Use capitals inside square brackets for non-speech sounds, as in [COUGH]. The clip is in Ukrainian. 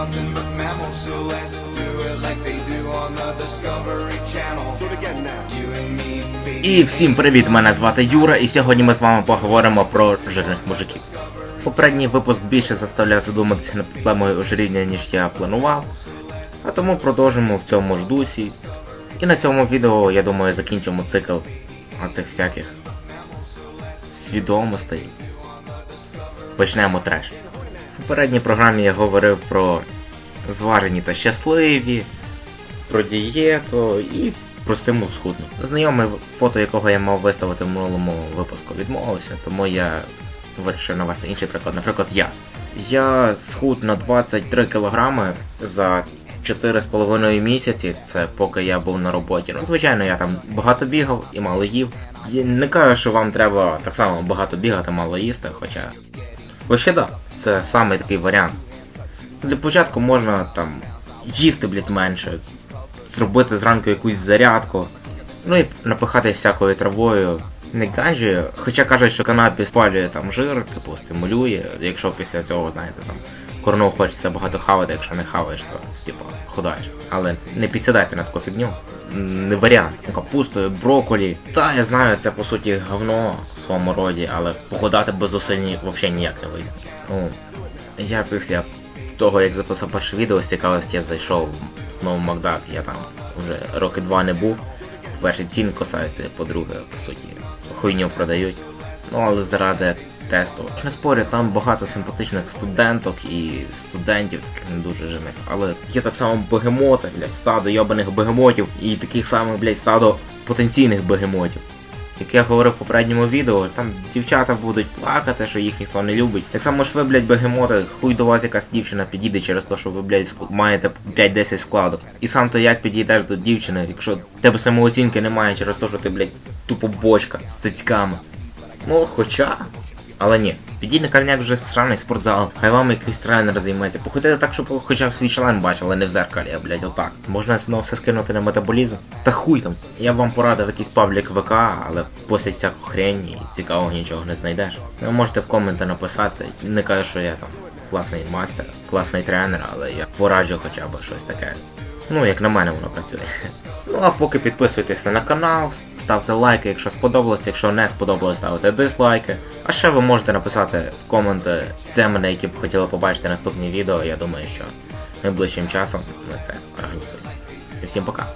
nothing but mammals, so let's do it like they do on the Discovery Channel. Do it again now. You and me, baby. І всім привіт! Мене звати Юра, і сьогодні ми з вами поговоримо про жирних мужиків. Попередній випуск більше заставляє задуматися над проблемою ожиріння, ніж я планував. А тому продовжимо в цьому ж дусі. І на цьому відео, я думаю, закінчимо цикл оцих всяких свідомостей. Почнемо треш. Попередній програмі я говорив про зварені та щасливі, про дієту і про стимул схудну. Знайомий фото, якого я мав виставити в минулому випуску, відмовився, тому я вирішив навести інший приклад. Наприклад, я. Я схуд на 23 кг за 4,5 місяці, це поки я був на роботі. Ну, звичайно, я там багато бігав і мало їв. Я не кажу, що вам треба так само багато бігати, мало їсти, хоча. Вообще да, це саме такий варіант. Для початку можна там їсти, блядь, менше, зробити зранку якусь зарядку, ну і напихатись всякою травою. Не ганджі, хоча кажуть, що канапі спалює там жир, типу стимулює, якщо після цього, знаєте, там корну хочеться багато хавати, якщо не хаваєш, то типу худаєш. Але не підсідайте на таку фігню. Не варіант. Капустою, брокколі. Та я знаю, це по суті говно в своєму роді, але походати без зусиль взагалі ніяк не вийде. Ну, я після того, як записав перше відео з цікавості, я зайшов знову в Макдак, я там вже роки два не був. По-перше, цін косаються, по-друге, по суті, хуйню продають. Ну, але заради тесту. Не спорю, там багато симпатичних студенток і студентів, таких не дуже жирних. Але є так само бегемоти, блядь, стадо йобаних бегемотів і таких самих, блядь, стадо потенційних бегемотів. Як я говорив в попередньому відео, там дівчата будуть плакати, що їх ніхто не любить. Так само ж ви, блядь, бегемоти, хуй до вас якась дівчина підійде через те, що ви, блядь, ск- маєте 5-10 складок. І сам то як підійдеш до дівчини, якщо тебе самооцінки немає через те, що ти, блядь, тупо бочка з тицьками. Ну, хоча. Але ні, підіть на карняк вже сраний спортзал, хай вам якийсь тренер займеться. Походите так, щоб хоча б свій член бачили, не в зеркалі, а блядь, отак. Можна знову все скинути на метаболізм. Та хуй там. Я б вам порадив якийсь паблік ВК, але постять всяку хрень і цікавого нічого не знайдеш. Ви можете в коменти написати. Не кажу, що я там класний мастер, класний тренер, але я пораджу хоча б щось таке. Ну, як на мене воно працює. [LAUGHS] Ну а поки підписуйтеся на канал, ставте лайки, якщо сподобалося, якщо не сподобалось, ставте дизлайки. А ще ви можете написати в коменти теми, які б хотіли побачити наступні відео. Я думаю, що найближчим часом ми це організуємо. І всім пока.